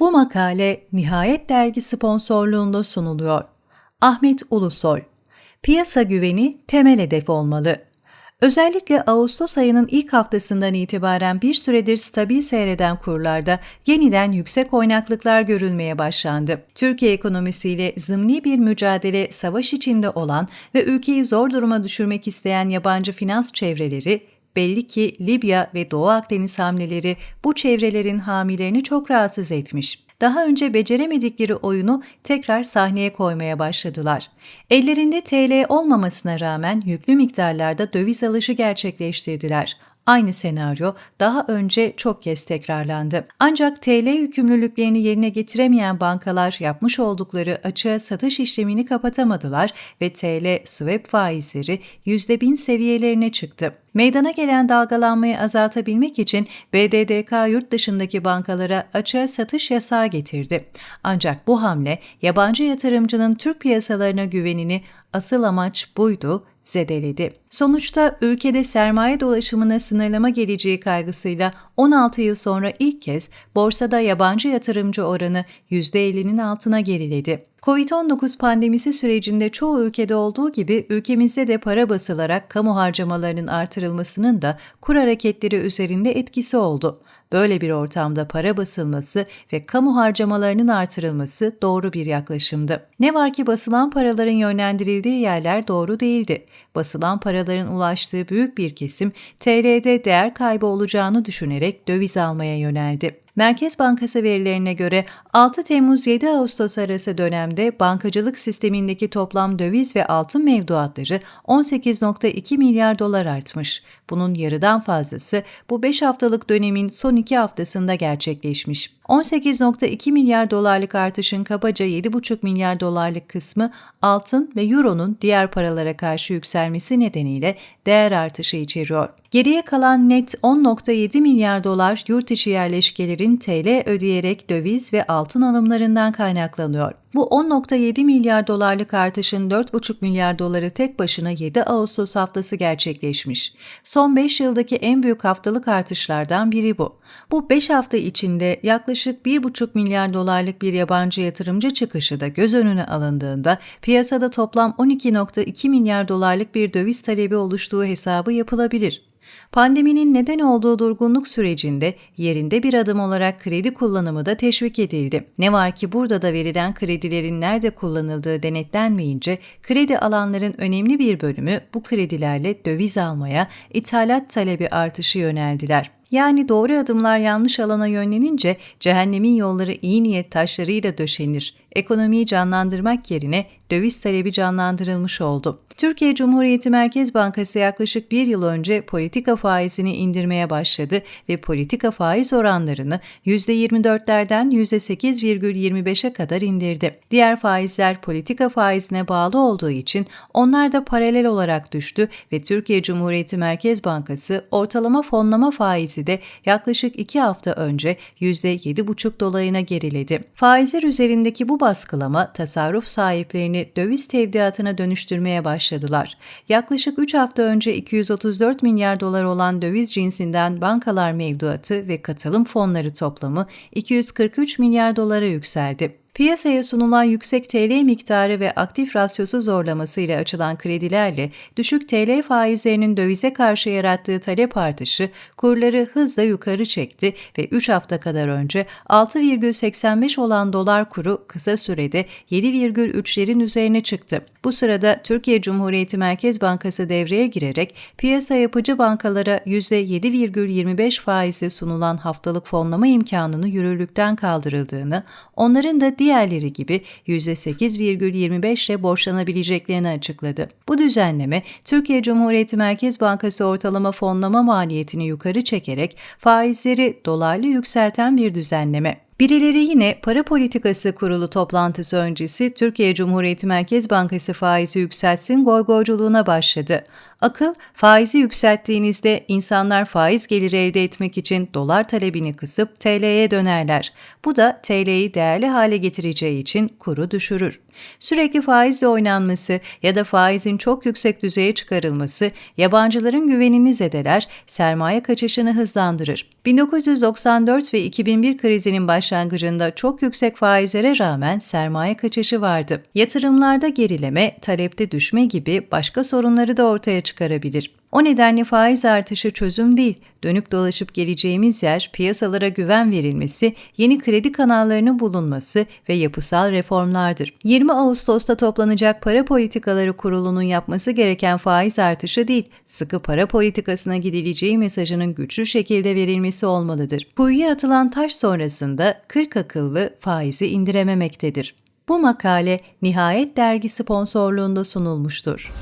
Bu makale Nihayet Dergi sponsorluğunda sunuluyor. Ahmet Ulusoy Piyasa güveni temel hedef olmalı. Özellikle Ağustos ayının ilk haftasından itibaren bir süredir stabil seyreden kurlarda yeniden yüksek oynaklıklar görülmeye başlandı. Türkiye ekonomisiyle zımni bir mücadele savaş içinde olan ve ülkeyi zor duruma düşürmek isteyen yabancı finans çevreleri belli ki Libya ve Doğu Akdeniz hamleleri bu çevrelerin hamilerini çok rahatsız etmiş daha önce beceremedikleri oyunu tekrar sahneye koymaya başladılar. Ellerinde TL olmamasına rağmen yüklü miktarlarda döviz alışı gerçekleştirdiler. Aynı senaryo daha önce çok kez tekrarlandı. Ancak TL yükümlülüklerini yerine getiremeyen bankalar yapmış oldukları açığa satış işlemini kapatamadılar ve TL swap faizleri %1000 seviyelerine çıktı. Meydana gelen dalgalanmayı azaltabilmek için BDDK yurt dışındaki bankalara açığa satış yasağı getirdi. Ancak bu hamle yabancı yatırımcının Türk piyasalarına güvenini asıl amaç buydu zedeledi. Sonuçta ülkede sermaye dolaşımına sınırlama geleceği kaygısıyla 16 yıl sonra ilk kez borsada yabancı yatırımcı oranı %50'nin altına geriledi. Covid-19 pandemisi sürecinde çoğu ülkede olduğu gibi ülkemizde de para basılarak kamu harcamalarının artırılmasının da kur hareketleri üzerinde etkisi oldu. Böyle bir ortamda para basılması ve kamu harcamalarının artırılması doğru bir yaklaşımdı. Ne var ki basılan paraların yönlendirildiği yerler doğru değildi. Basılan paraların ulaştığı büyük bir kesim TL'de değer kaybı olacağını düşünerek döviz almaya yöneldi. Merkez Bankası verilerine göre 6 Temmuz-7 Ağustos arası dönemde bankacılık sistemindeki toplam döviz ve altın mevduatları 18.2 milyar dolar artmış. Bunun yarıdan fazlası bu 5 haftalık dönemin son 2 haftasında gerçekleşmiş. 18.2 milyar dolarlık artışın kabaca 7,5 milyar dolarlık kısmı altın ve euronun diğer paralara karşı yükselmesi nedeniyle değer artışı içeriyor. Geriye kalan net 10.7 milyar dolar yurt içi yerleşkelerin TL ödeyerek döviz ve altın alımlarından kaynaklanıyor. Bu 10.7 milyar dolarlık artışın 4,5 milyar doları tek başına 7 Ağustos haftası gerçekleşmiş. Son 5 yıldaki en büyük haftalık artışlardan biri bu. Bu 5 hafta içinde yaklaşık 1,5 milyar dolarlık bir yabancı yatırımcı çıkışı da göz önüne alındığında piyasada toplam 12.2 milyar dolarlık bir döviz talebi oluştuğu hesabı yapılabilir. Pandeminin neden olduğu durgunluk sürecinde yerinde bir adım olarak kredi kullanımı da teşvik edildi. Ne var ki burada da verilen kredilerin nerede kullanıldığı denetlenmeyince kredi alanların önemli bir bölümü bu kredilerle döviz almaya, ithalat talebi artışı yöneldiler. Yani doğru adımlar yanlış alana yönlenince cehennemin yolları iyi niyet taşlarıyla döşenir. Ekonomiyi canlandırmak yerine döviz talebi canlandırılmış oldu. Türkiye Cumhuriyeti Merkez Bankası yaklaşık bir yıl önce politika faizini indirmeye başladı ve politika faiz oranlarını %24'lerden %8,25'e kadar indirdi. Diğer faizler politika faizine bağlı olduğu için onlar da paralel olarak düştü ve Türkiye Cumhuriyeti Merkez Bankası ortalama fonlama faizi de yaklaşık 2 hafta önce %7,5 dolayına geriledi. Faizler üzerindeki bu baskılama tasarruf sahiplerini döviz tevdiatına dönüştürmeye başladılar. Yaklaşık 3 hafta önce 234 milyar dolar olan döviz cinsinden bankalar mevduatı ve katılım fonları toplamı 243 milyar dolara yükseldi. Piyasaya sunulan yüksek TL miktarı ve aktif rasyosu zorlamasıyla açılan kredilerle düşük TL faizlerinin dövize karşı yarattığı talep artışı kurları hızla yukarı çekti ve 3 hafta kadar önce 6,85 olan dolar kuru kısa sürede 7,3'lerin üzerine çıktı. Bu sırada Türkiye Cumhuriyeti Merkez Bankası devreye girerek piyasa yapıcı bankalara %7,25 faizi sunulan haftalık fonlama imkanını yürürlükten kaldırıldığını, onların da diğerleri gibi %8,25 ile borçlanabileceklerini açıkladı. Bu düzenleme Türkiye Cumhuriyeti Merkez Bankası ortalama fonlama maliyetini yukarı çekerek faizleri dolaylı yükselten bir düzenleme. Birileri yine para politikası kurulu toplantısı öncesi Türkiye Cumhuriyeti Merkez Bankası faizi yükseltsin goygoyculuğuna başladı. Akıl, faizi yükselttiğinizde insanlar faiz geliri elde etmek için dolar talebini kısıp TL'ye dönerler. Bu da TL'yi değerli hale getireceği için kuru düşürür. Sürekli faizle oynanması ya da faizin çok yüksek düzeye çıkarılması yabancıların güvenini zedeler, sermaye kaçışını hızlandırır. 1994 ve 2001 krizinin başlangıcında çok yüksek faizlere rağmen sermaye kaçışı vardı. Yatırımlarda gerileme, talepte düşme gibi başka sorunları da ortaya çıkarabilir. O nedenle faiz artışı çözüm değil, dönüp dolaşıp geleceğimiz yer piyasalara güven verilmesi, yeni kredi kanallarının bulunması ve yapısal reformlardır. 20 Ağustos'ta toplanacak para politikaları kurulunun yapması gereken faiz artışı değil, sıkı para politikasına gidileceği mesajının güçlü şekilde verilmesi olmalıdır. Kuyuya atılan taş sonrasında 40 akıllı faizi indirememektedir. Bu makale Nihayet Dergi sponsorluğunda sunulmuştur.